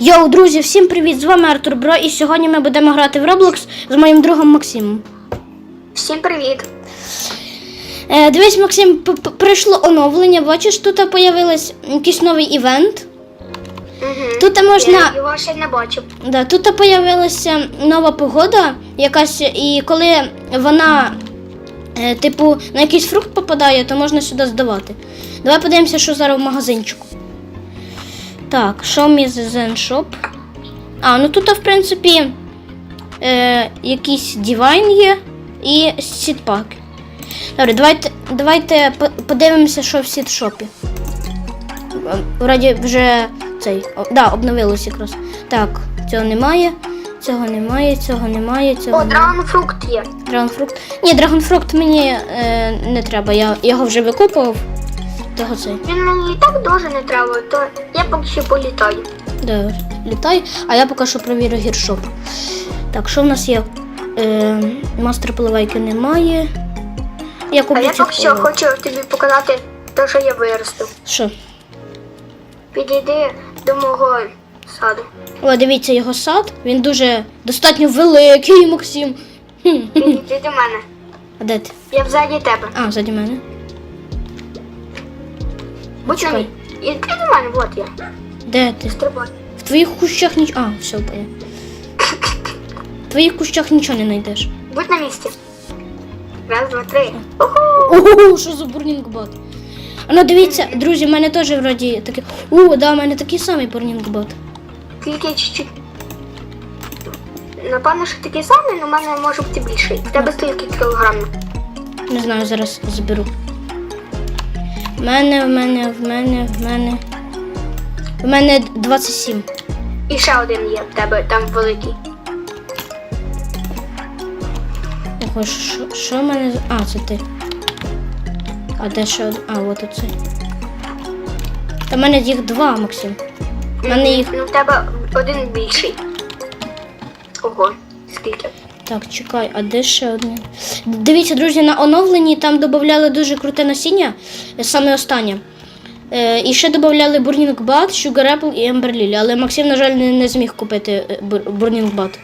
Йоу, друзі, всім привіт! З вами Артур Бро, і сьогодні ми будемо грати в Roblox з моїм другом Максимом. Всім привіт! Е, дивись, Максим, п- п- прийшло оновлення. Бачиш, тут появилось якийсь новий івент. Угу. Тут можна. Я його ще не бачив. Да, тут появилася нова погода, якась, і коли вона, е, типу, на якийсь фрукт попадає, то можна сюди здавати. Давай подивимося, що зараз в магазинчику. Так, me the Shop. А, ну тут, в принципі, е, якийсь дівайн є і сітпаки. Добре, давайте, давайте подивимося, що в сітшопі. Вроді вже цей. О, да, обновилось якраз. Так, цього немає, цього немає, цього немає, цього О, немає. драгонфрукт є. Драгонфрукт. Ні, драгонфрукт мені е, не треба. Я його вже викопував. Цей. Він мені і так дуже не треба, то я поки що політаю. Добре, літай, а я поки що провірю гіршоп. Так, що в нас є? Е, мастер поливайки немає. Я А я поки що хочу тобі показати те, що я виростив. Що? Підійди до мого саду. О, дивіться його сад. Він дуже достатньо великий, Максим. Підійди до мене. А де ти? Я взаді тебе. А, ззаді мене. Будь на Чекай. мій. Іди до мене, от я. Де ти? Стрибай. В твоїх кущах нічого. А, все, понял. В твоїх кущах нічого не знайдеш. Будь на місці. Раз, два, три. Уху! Ого, що за бурнінгбот? А ну дивіться, друзі, в мене теж вроді таке. О, да, в мене такий самий бурнінгбот. Тільки чуть-чуть. Напевно, що такий самий, але в мене може бути більший. В тебе скільки кілограмів? Не знаю, зараз зберу. В мене, в мене, в мене, в мене. В мене 27. І ще один є в тебе там великий. Ого, що, що в мене. А, це ти. А де ще один? А, от оцей. Та в мене їх два, Максим. В мене їх. Ну, в тебе один більший. Ого, скільки? Так, чекай, а де ще одне? Дивіться, друзі, на оновленні там додавали дуже круте насіння, е, саме останнє. Е, і ще додавали Burning Bat, Sugar Apple і Ember Lily, але Максим, на жаль, не, не зміг купити е, Burning Bat.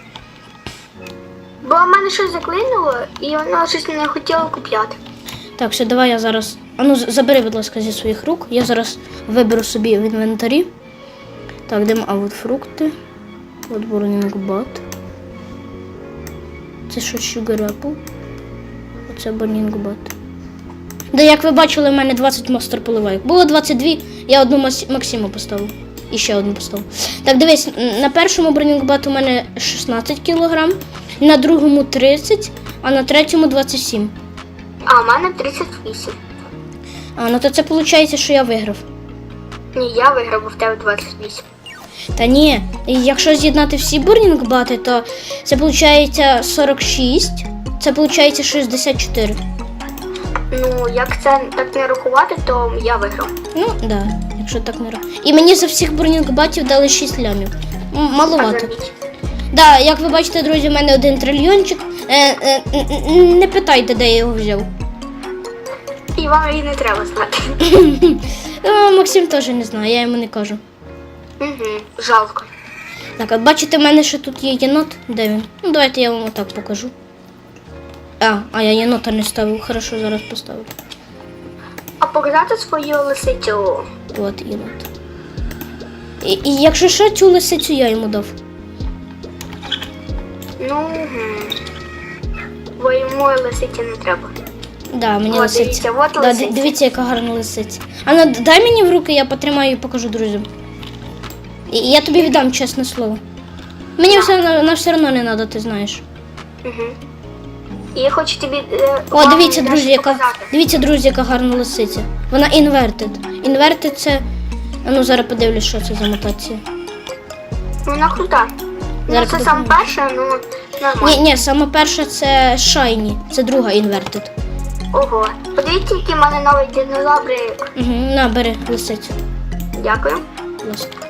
Бо в мене щось заклинуло, і воно щось не хотіло купляти. Так, все, давай я зараз. А ну, забери, будь ласка, зі своїх рук. Я зараз виберу собі в інвентарі. Так, де м- а от фрукти. От Burning Bat. Це що Sugar Apple. Оце Burning Bat. Да, як ви бачили, в мене 20 мастер поливайок. Було 22, я одну Максиму поставив. І ще одну поставив. Так, дивись, на першому Burning Bat у мене 16 кг, на другому 30, а на третьому 27. А в мене 38. А, ну то це виходить, що я виграв. Ні, я виграв, бо в тебе 28. Та ні, якщо з'єднати всі бурнінг-бати, то це виходить 46, це виходить 64. Ну, як це так не рахувати, то я виграв. Ну, да, якщо так не робити. І мені за всіх бурнінг-батів дали 6 лямів. Маловато. Да, як ви бачите, друзі, в мене один трильйончик. Е, е, не питайте, де я його взяв. І вам і не треба знати. Е, Максим теж не знає, я йому не кажу. Угу, жалко. Так, а бачите, в мене ще тут є єнот. Де він? Ну, давайте я вам отак покажу. А, а я єнота не ставив. Хорошо, зараз поставлю. А показати свою лисицю. От єнот. І, і якщо що, цю лисицю я йому дав. Ну, угу. Бо йому лисиці не треба. Да, мені О, лисиця. дивіться, от да, лисиця. дивіться, яка гарна лисиця. А ну дай мені в руки, я потримаю і покажу друзям. І, я тобі віддам чесне слово. Мені все одно, вона все одно не треба, ти знаєш. Угу. І я хочу тобі. Е, О, дивіться, друзі, яка дивіться, друзі, яка гарна лисиця. Вона інвертед. Інвертед це. А ну зараз подивлюсь, що це за мутація. Вона крута. Зараз ну, це саме перша, ну нормально. Ні, ні, саме перша це Шайні, це друга інвертед. Ого. Подивіться, який в мене новий динозаврик. Угу, на, бери лисицю, Дякую. ласка.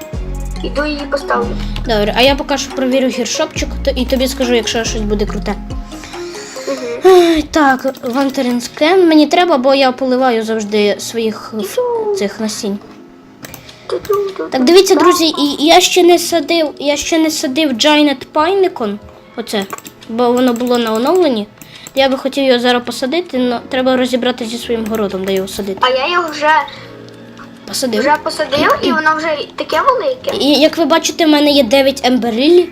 Іду її поставлю. Добре, а я поки що провірю гіршопчик то, і тобі скажу, якщо щось буде круте. Угу. Так, вантерин скен. Мені треба, бо я поливаю завжди своїх цих насінь. Так, дивіться, друзі, і я ще не садив, я ще не садив Giant Pineapple, оце, бо воно було на оновленні. Я би хотів його зараз посадити, але треба розібратися зі своїм городом, де його садити. А я його вже, Посадив. вже посадив, і воно вже таке велике. І як ви бачите, в мене є 9 емберлілі,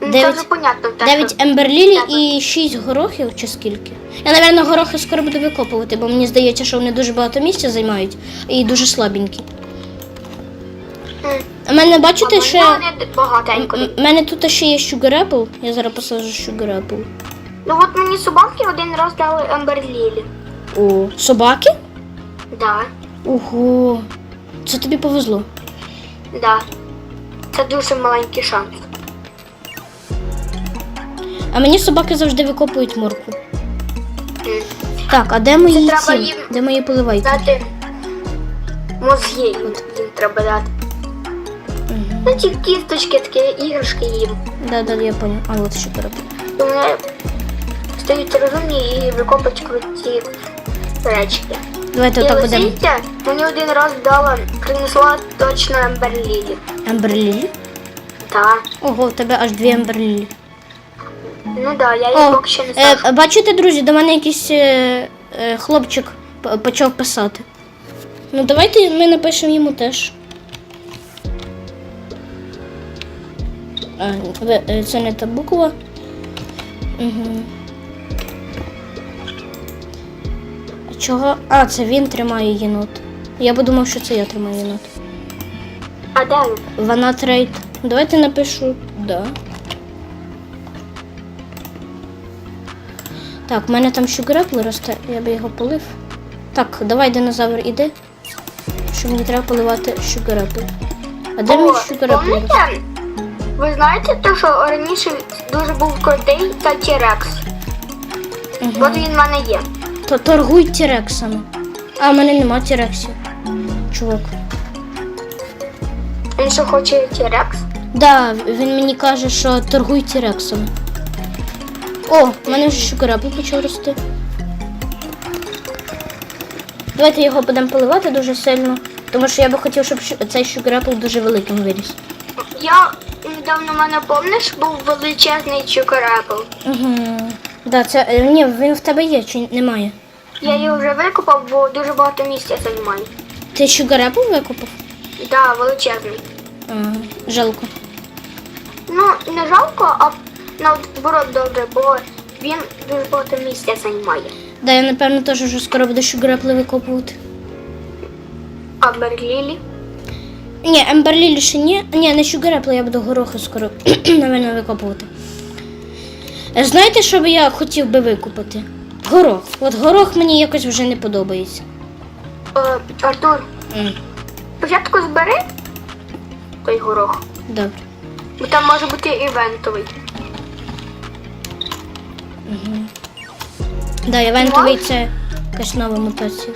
Ну, Це вже понятно. те, 9 що- емберлілі і 6 горохів чи скільки. Я, напевно, горохи скоро буду викопувати, бо мені здається, що вони дуже багато місця займають і дуже слабенькі. М. У мене, бачите, Або ще. вони багатенько. У мене тут ще є Sugar Apple. Я зараз посаджу Sugar Apple. Ну от мені собаки один раз дали Емберлілі. О, собаки? Да, Ого. Це тобі повезло. да. Це дуже маленький шанс. А мені собаки завжди викопують морку. Так, а де мої ці? їм Де мої поливайки? Дати мозги їм, їм треба дати. Угу. Ну ці кісточки, такі іграшки їм. Да, да, я понял. А от Apple. І вони стають розумні і викопують круті речки. Давайте отак будемо. мені один раз дала, принесла точно Емберлілі. Емберлілі? Так. Ого, в тебе аж дві емберлілі. Ну да, я їх поки що не сажу. е, бачите, друзі, до мене якийсь е, е, хлопчик почав писати. Ну, давайте ми напишемо йому теж. А, е, це не та буква. Угу. Чого? А, це він тримає єнот. Я подумав, що це я тримаю єнот. А де він? Вона трейд. Давайте напишу да. Так, в мене там щугрепли росте, я би його полив. Так, давай, динозавр, іди. Що мені треба поливати щугрепли. А де мій щугрепли? Ви знаєте те, що раніше дуже був крутий та Тірекс? От він в мене є. То торгуй тірексами. А, в мене нема тірексів. Чувак. Він що хоче Тірекс? Да, він мені каже, що торгуй тірексами. О, в мене вже щугрепли почав рости. Давайте його будемо поливати дуже сильно, тому що я би хотів, щоб цей щугрепл дуже великим виріс. Я недавно в мене помниш, був величезний чукарапл. Угу. Да, це е, ні, він в тебе є чи немає? Я його вже викопав, бо дуже багато місця займає. Ти щугрепл викопав? Да, величезний. А, жалко. Ну, не жалко, а наоборот добре, бо він дуже багато місця займає. Да, я напевно теж вже скоро буду щугрепли викопувати. А Берлілі? Ні, Емберлілі ще ні. Ні, не щугрепли, я буду горохи скоро, напевно, викопувати. Е, Знаєте, що би я хотів би викопати? Горох. От горох мені якось вже не подобається. Е, Артур, М, спочатку збери той горох, Добре. бо там може бути івентовий. Да, івентовий це якась нова мутація.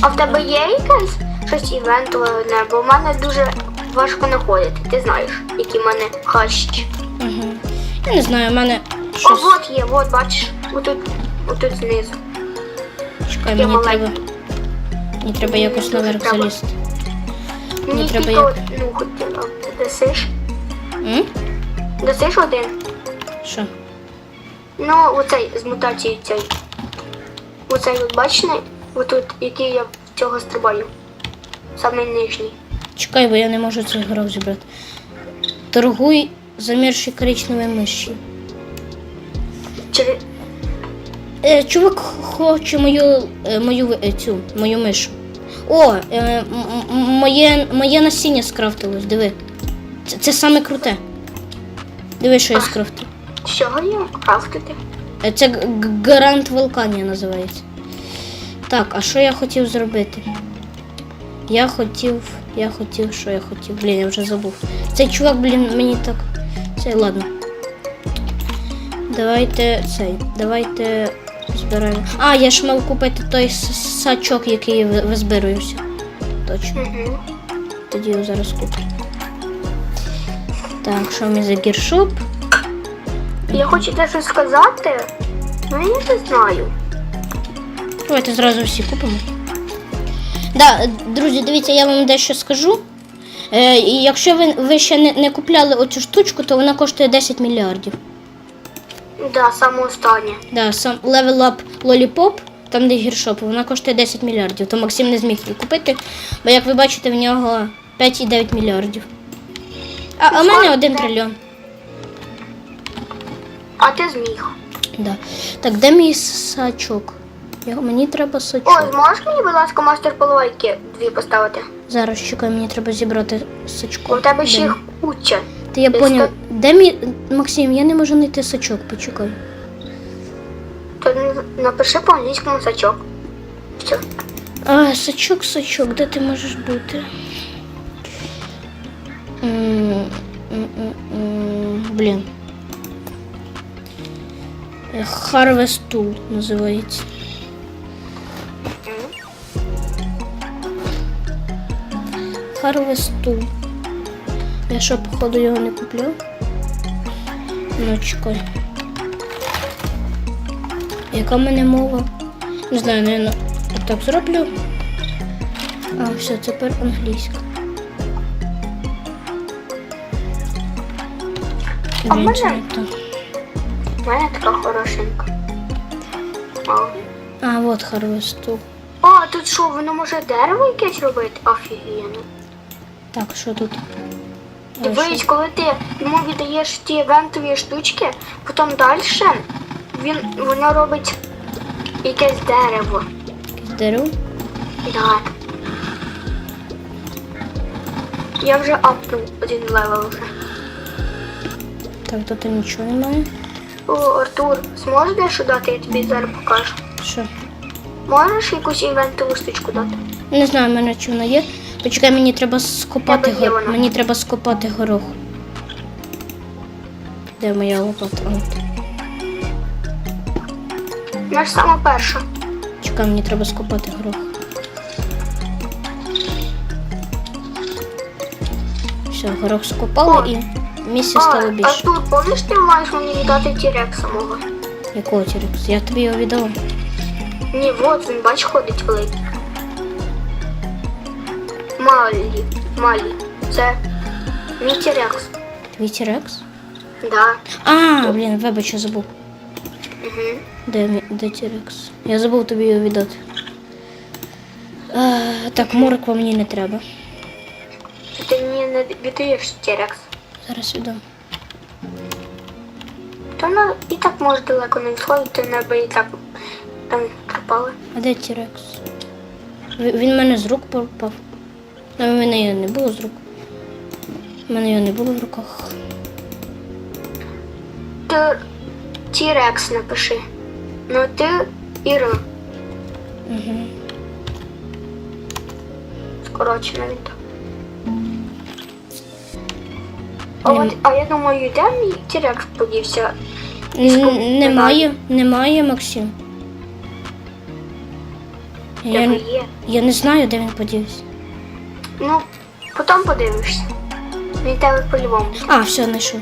А в тебе є якесь щось івентове одне, бо в мене дуже важко знаходити. Ти знаєш, які в мене хащі. Угу. Я не знаю, у мене О, щось. от є, от бачиш, отут, отут знизу. Чекай, мені треба. Мені треба якось наверх залізти. Мені треба як? ну. Ти досиш? М? Досиш один? Що? Ну, оцей з мутацією цей. Оцей от бачиш, отут, який я в цього стрибаю. Самий нижній. Чекай, бо я не можу цей горох зібрати. Торгуй замірші коричневої миші. Через... Е, чувак хоче мою, е, мою е, цю мою мишу. О, е, моє, моє насіння скрафтилось, диви. Це, це саме круте. Диви, що я скрафтив. Чого є крафтити? Це гарант Вулканія називається. Так, а що я хотів зробити? Я хотів. Я хотів, що я хотів. Блін, я вже забув. Цей чувак, блін, мені так. Цей, ладно. Давайте цей. Давайте збираємо. А, я ж мав купити той сачок, який ви- визбируєвся. Точно. Угу. Тоді його зараз куплю. Так, що ми за гіршоп? Я хочу те щось сказати, ну я не знаю. Давайте зразу всі купимо. Да, друзі, дивіться, я вам дещо скажу. Е, і якщо ви, ви ще не, не купляли оцю штучку, то вона коштує 10 мільярдів. Да, саме останнє. Да, сам Level Up Lollipop, там де гіршоп, вона коштує 10 мільярдів, то Максим не зміг її купити, бо як ви бачите, в нього 5,9 мільярдів. А, а в мене 1 трильйон. А ти зміг. Да. Так, де мій сачок? Я, мені треба сачок. зможеш мені, будь ласка, мастер половайки дві поставити? Зараз чекай, мені треба зібрати сачко. Бо в тебе ще їх куча. Та я поняв. Де мій. Максим, я не можу знайти сачок, почекай. То напиши по англійському сачок. Все. А, сачок, сачок, де ти можеш бути? Блін. Е, Harvest Tool називається. Tool. Я що, походу, його не купляв? Ну, чекай. Яка в мене мова? Не знаю, наверное, так зроблю. А, все, тепер англійська. А мене? У мене така хорошенька. А, от Tool. О, тут що, воно може дерево якесь робити? Офігенно. Так, що тут? Дивись, що? коли ти йому віддаєш ті івентові штучки, потім далі він воно робить якесь дерево. Якесь дерево? Да. Я вже апнув один левел вже. Так, тут нічого немає. О, Артур, зможеш дещо дати, я тобі зараз покажу. Що? Можеш якусь івентову штучку дати? Не знаю, в мене чи вона є. Почекай, мені треба скопати Тебе є го... вона. Мені треба скопати горох. Де моя лопата? А. Вона ж сама перша. Чекай, мені треба скопати горох. Все, горох скопали і місця А, стало більше. Артур, помниш, ти маєш мені віддати тірекса мого? Якого тірекс? Я тобі його віддала. Ні, от він, бач, ходить великий. Малі, малі. Це. Твій тірекс? Да. А, блін, вибач, я забув. Угу. Де, мі- де тірекс? Я забув тобі його віддати. А, так, морква мені не треба. Ти мені не віддаєш тірекс. Зараз віддам. То вона і так може далеко не відходити, неби і так там пропали. А де тірекс? Він в мене з рук попав. Ну, в мене його не було з рук. У мене його не було в руках. Ти тірекс напиши. Ну ти Іра. Угу. Скорочено він так. А, от, а я думаю, де мій тірекс подівся? Немає, немає, Максим. Я, я не знаю, де він подівся. Ну, потім подивишся. Він тебе по-любому. А, все, знайшов.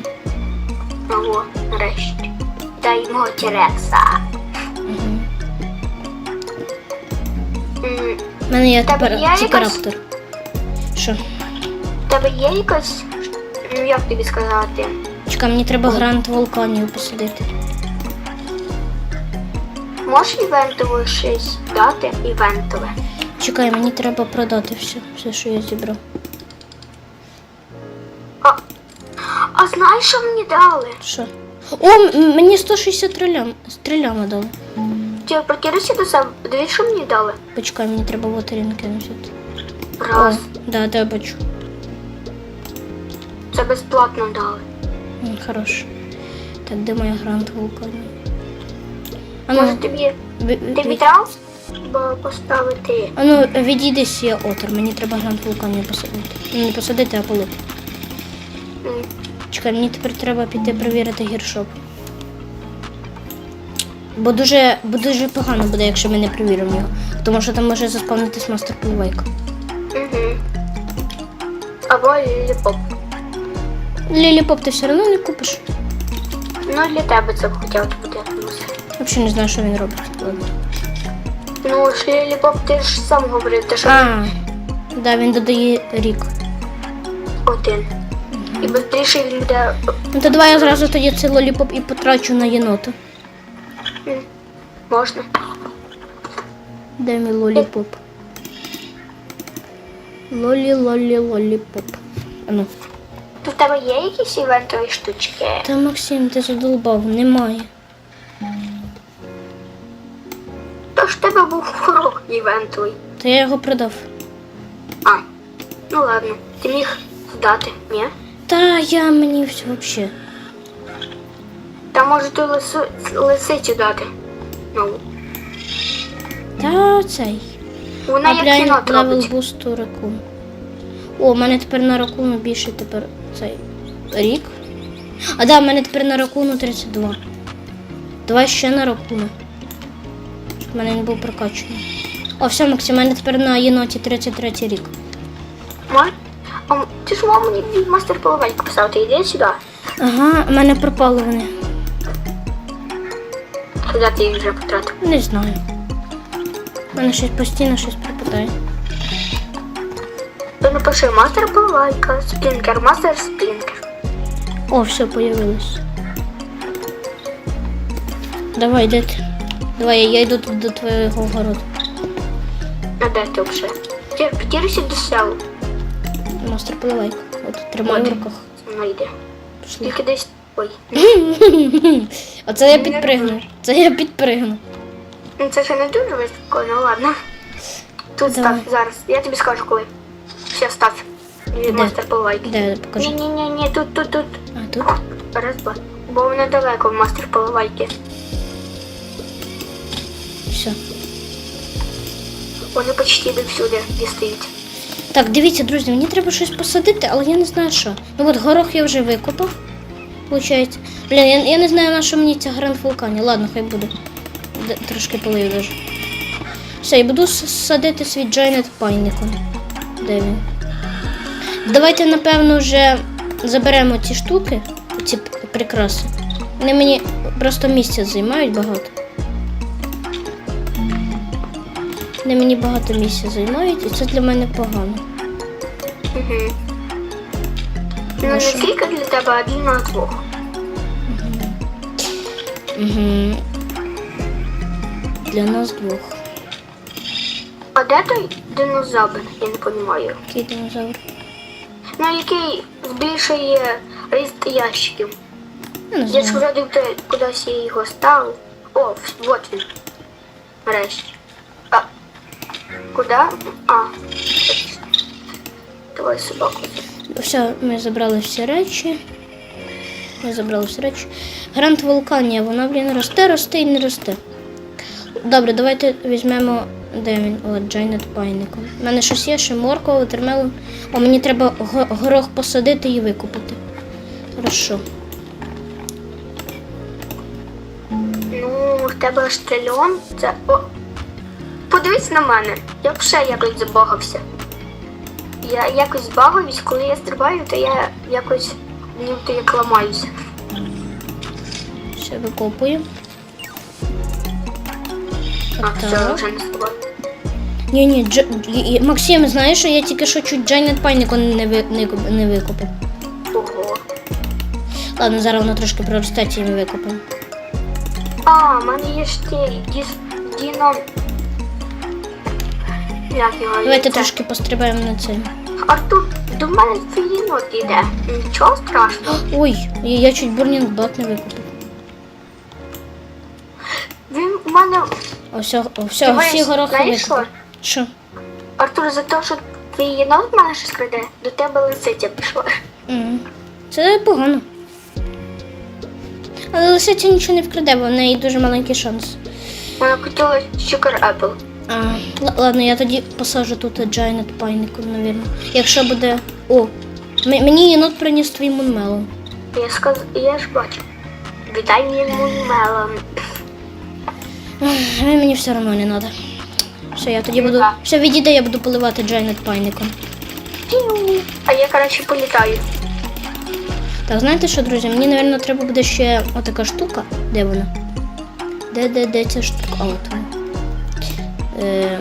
Ого, нарешті. Дай мого. Угу. М, У мене є Тебе тепер є якась-. Що? в Тебе є якось, ну як тобі сказати? Чекай, мені треба грант вулканів посадити. Можеш івентове щось дати? Івентове. Чекай, мені треба продати все, все, що я зібрав. А, а знаєш, що мені дали? Що? О, мені 163 лям, стрілями дали. Ти прокинувся до себе, дивись, що мені дали. Почекай, мені треба вотерінки взяти. Раз. О, да, да, бачу. Це безплатно дали. М, Хорош. Так, де моя грант вулканів? А Може ну, тобі ти ви- відрав поставити? а ну, відійди з отор, мені треба грант вулканів посадити. Ну, Не посадити, а. М, Чекай, мені тепер треба піти перевірити гіршоп. Бо дуже, бо дуже погано буде, якщо ми не перевіримо його. Тому що там може заспавнитись мастер половайка. Угу. Або ліліпоп. Ліліпоп ти все одно не купиш. Ну для тебе це б буде плюс. Взагалі не знаю, що він робить. Ну, Ліліпоп, ти ж сам говорив, те, що А, да, він додає рік. один. І швидше він буде. Ну то давай я зразу тоді цей лоліпоп і потрачу на єнота. м, Можна. Де мій лоліпоп? Лолі, лолі, лоліпоп. А ну. То в тебе є якісь івентові штучки? Та Максим, ти задолбав, немає. Хорок івентовий. Та я його продав. А, ну ладно. Ти міг здати, ні? Та я мені все вообще. Та може ту лису, лисицю дати. Ну, Та цей. вона як Апляй кінот левел робить. бусту ракун. О, в мене тепер на ракуну більше тепер цей рік. А да, в мене тепер на ракуну 32. Давай ще на ракуну. Щоб в мене не був прокачаний. О, все, Максим, в мене тепер на єноті 33 рік. Мож? А, ти ж мав мені мастер половельку писав, ти йди сюди. Ага, в мене пропали вони. Куди ти їх вже потратив? Не знаю. У мене щось постійно щось пропадає. То напиши мастер половелька, сплінкер, мастер сплінкер. О, все, появилось. Давай, ти? Давай, я, йду до твоєго городу. А де ти вже? Підірися до селу. Мастер поливайка. От тримай в руках. Мною йде. Пішли. Тільки десь. Ой. Оце я підпригну. Це я підпригну. Ну це ще не дуже високо, ну ладно. Тут Давай. став зараз. Я тобі скажу коли. Все, став. І Мастер половельки. Де покажи? Ні, ні, ні, ні, тут, тут, тут. А тут? Раз, два. Бо воно далеко в мастер половельки. Все. Вони почти до всюди дістають. Так, дивіться, друзі, мені треба щось посадити, але я не знаю що. Ну от горох я вже викопав. Получається. Блін, я, я не знаю, на що мені ця гранд вулкані. Ладно, хай буде. Д- Трошки полию даже. Все, і буду садити свій Giant Pineapple. Де він? Давайте, напевно, вже заберемо ці штуки, ці прикраси. Вони мені просто місця займають багато. Вони мені багато місця займають, і це для мене погано. Угу. Ну, не Хорошо. скільки для тебе, один на двох. Угу. Для нас двох. А де той динозавр? Я не розумію. Який динозавр? Ну, який збільшує ріст ящиків. Я не Я знаю. ж вроді кудись я його ставив. О, вот він. Нарешті. А. Куди? А. Давай собаку. Все, ми забрали всі речі. Ми забрали всі речі. Грант Вулканія, вона, блін, росте, росте і не росте. Добре, давайте візьмемо. Де він? О, Джайнет Пайником. У мене щось є, ще морква, вотермелон. О, мені треба горох посадити і викопати. Хорошо. Ну, в тебе ж. Це. О. Подивись на мене. Я ще якось забагався. Я якось збагаюсь, коли я стрибаю, то я якось ніби як ламаюся. Все викопуємо. А, все, вже не стрибаю. Ні, ні, Дж... Максим, знаєш, що я тільки що чуть Джайнет Пайникон не, ви... не... не викопав. Ого. Ладно, зараз воно трошки проросте, і ми викопаємо. А, в мене є ще діс... Діно. Як його Давайте трошки пострибаємо на це. Артур, до мене фіїнот іде. Нічого страшного. Ой, я я чуть бурнінг бат не викопав. Він у мене. Все, все, Дивись, всі горохи знаєш. Що? Артур, за те, що твій єнот в мене щось краде, до тебе лисиця пішла. М, Це погано. Але лисиця нічого не вкраде, бо в неї дуже маленький шанс. Вона хотіла Sugar Apple. А, ладно, я тоді посажу тут Giant Pineapple, навірно. Якщо буде. О! мені єнот приніс твій мунмелон. Я сказ... я ж бачу. Віддай мені мелон. Він мені все одно не треба. Все, я тоді буду. Все, відійде, я буду поливати Giant Pineapple. А я, коротше, політаю. Так, знаєте що, друзі? Мені, напевно, треба буде ще отака штука. Де вона? Де, де, де ця штука? А, от вона. Е,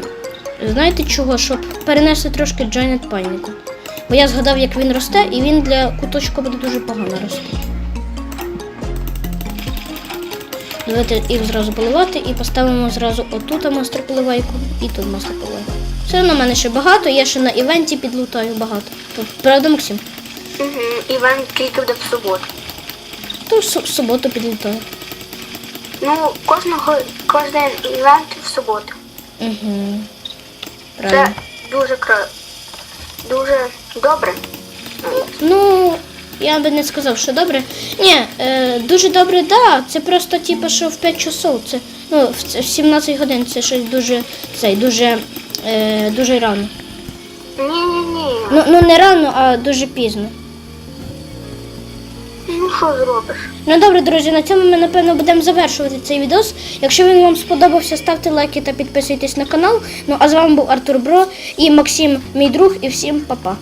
знаєте чого? Щоб перенести трошки Giant Pineapple. Бо я згадав, як він росте, і він для куточка буде дуже погано рости. Давайте їх зразу поливати і поставимо зразу отут монстр поливайку і тут монстр поливайку. Все одно в мене ще багато, я ще на івенті підлутаю багато. Правда, Максим? Угу. Івент тільки буде в суботу. То в в суботу підлутаю. Ну, кожного кожен івент в суботу. Угу. Це дуже кра... дуже добре. Ну, я би не сказав, що добре. Ні, е, дуже добре, да. Це просто типу, що в 5 часов. Це, ну, в, 17 годин це щось дуже цей, дуже, е, дуже рано. Ні-ні-ні. Ну, ну не рано, а дуже пізно. Ну що зробиш? Ну добре, друзі, на цьому ми напевно будемо завершувати цей відос. Якщо він вам сподобався, ставте лайки та підписуйтесь на канал. Ну а з вами був Артур Бро і Максим, мій друг, і всім па-па.